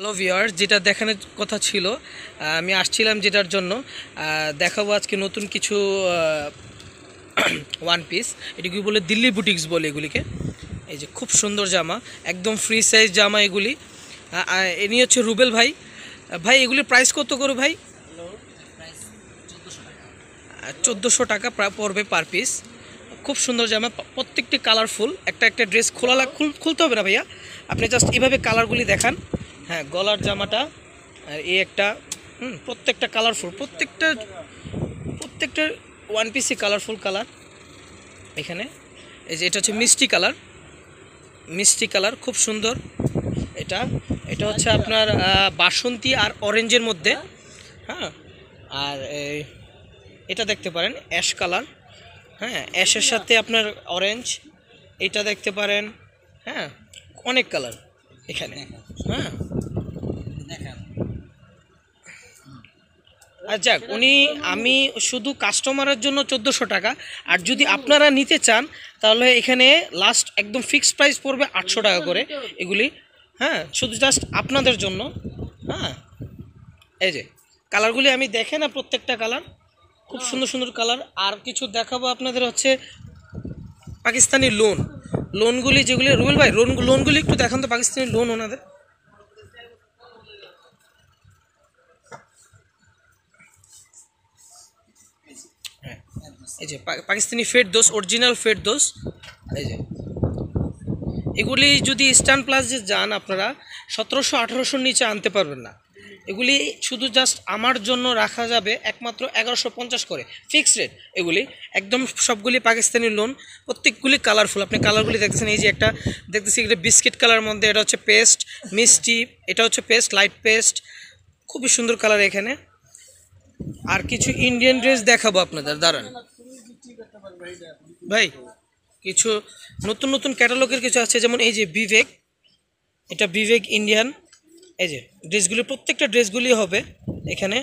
Hello viewers যেটা দেখানোর কথা ছিল আমি আসছিলাম যেটার জন্য দেখাবো আজকে নতুন কিছু ওয়ান পিস এটাকে বলে দিল্লি বুটিক্স বলে এগুলিকে। এই যে খুব সুন্দর জামা একদম ফ্রি সাইজ জামা এগুলি। আহ, ইনি হচ্ছে রুবেল ভাই। ভাই এগুলির প্রাইস কত করে ভাই? চোদ্দোশো টাকা পড়বে পার পিস খুব সুন্দর জামা প্রত্যেকটি কালারফুল একটা একটা ড্রেস খুল খুলতে হবে না ভাইয়া। আপনি জাস্ট এভাবে কালারগুলি দেখান। হ্যাঁ গলার জামাটা আর এই একটা হুম প্রত্যেকটা কালারফুল প্রত্যেকটা প্রত্যেকটা ওয়ান পিসই কালারফুল কালার এখানে। এই যে এটা হচ্ছে মিষ্টি কালার মিষ্টি কালার খুব সুন্দর। এটা এটা হচ্ছে আপনার বাসন্তী আর অরেঞ্জের মধ্যে। হ্যাঁ আর এই এটা দেখতে পারেন অ্যাশ কালার হ্যাঁ অ্যাশের সাথে আপনার অরেঞ্জ এটা দেখতে পারেন। হ্যাঁ অনেক কালার এখানে। হ্যাঁ। যাক, উনি আমি শুধু কাস্টমারের জন্য চোদ্দোশো টাকা, আর যদি আপনারা নিতে চান, তাহলে এখানে লাস্ট একদম ফিক্সড প্রাইস পড়বে আটশো টাকা করে এগুলি। হ্যাঁ শুধু জাস্ট আপনাদের জন্য। হ্যাঁ এই যে কালারগুলি আমি দেখে না প্রত্যেকটা কালার খুব সুন্দর সুন্দর কালার আর কিছু দেখাবো আপনাদের হচ্ছে পাকিস্তানি লোন লোনগুলি যেগুলি, রুবেল ভাই লোন লোনগুলি একটু দেখান তো, পাকিস্তানি লোন ওনাদের। এই যে পাকিস্তানি ফেড দোষ অরিজিনাল ফেড দোষ। এই যে। এগুলি যদি ইস্টার্ন প্লাস যে যান আপনারা, সতেরোশো, আঠারোশোর নিচে আনতে পারবেন না। এগুলি শুধু জাস্ট আমার জন্য রাখা যাবে, একমাত্র এগারোশো পঞ্চাশ করে। ফিক্সড রেট এগুলি। একদম সবগুলি পাকিস্তানি লোন প্রত্যেকগুলি কালারফুল আপনি কালারগুলি দেখতেছেন, এই যে একটা, দেখতেছি এটা বিস্কিট কালার মধ্যে, এটা হচ্ছে পেস্ট মিষ্টি, এটা হচ্ছে পেস্ট লাইট পেস্ট খুবই সুন্দর কালার এখানে। আর কিছু ইন্ডিয়ান ড্রেস দেখাবো আপনাদের, দাঁড়ান। ভাই, কিছু নতুন নতুন ক্যাটালগের কিছু আছে, যেমন এই যে বিবেক এটা বিবেক ইন্ডিয়ান এই যে ড্রেসগুলি, প্রত্যেকটা ড্রেসগুলি হবে এখানে।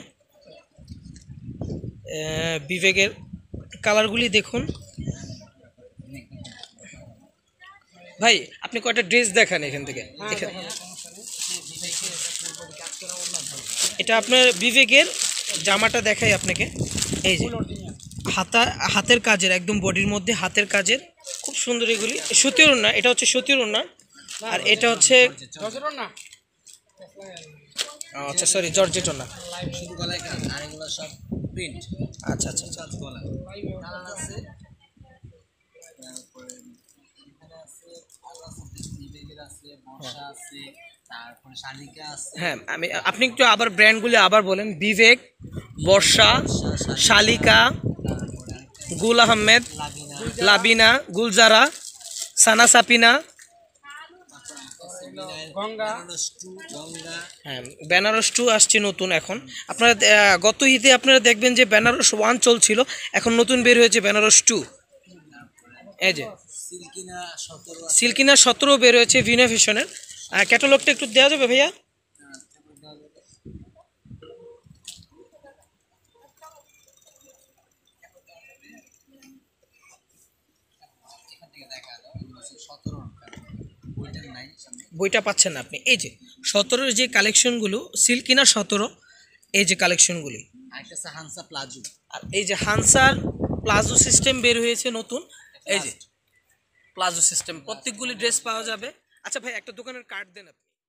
বিবেকের কালারগুলি দেখুন। ভাই, আপনি কয়টা ড্রেস দেখান এখান থেকে? এটা আপনার বিবেকের জামাটা দেখাই আপনাকে। এই যে। হাতা, হাতের কাজের, একদম বডির মধ্যে হাতের কাজের খুব সুন্দর এগুলি। সুতির ওড়না, এটা হচ্ছে সুতির ওড়না। আর এটা হচ্ছে আচ্ছা সরি জর্জেট প্রিন্ট আচ্ছা আচ্ছা আচ্ছা। হ্যাঁ আমি, আপনি একটু আবার ব্র্যান্ডগুলি আবার বলেন। বিবেক, বর্ষা, শালিকা গুল আহমেদ লাবিনা গুলজারা সানা সাপিনা গঙ্গা। হ্যাঁ বেনারস টু আসছে নতুন এখন। আপনারা গত ঈদে আপনারা দেখবেন যে বেনারস ওয়ান চলছিল এখন নতুন বের হয়েছে বেনারস টু এই যে। সিল্কিনা সতেরো সিল্কিনা সতেরো বের হয়েছে ভিনা ফ্যাশনের। ক্যাটালগটা একটু দেওয়া যাবে ভাইয়া এখান থেকে দেখা দাও এগুলো হচ্ছে সতেরো বইটার নাই সামনে বইটা পাচ্ছেন না আপনি। এই যে সতেরোর যে কালেকশনগুলো সিল্কিনা সতেরো এই যে কালেকশনগুলি। হানসা প্লাজো। আর এই যে হানসার প্লাজো সিস্টেম বের হয়েছে নতুন। এই যে প্লাজো সিস্টেম প্রত্যেকগুলি ড্রেস পাওয়া যাবে। আচ্ছা ভাই একটা দোকানের কার্ড দেন আপনি।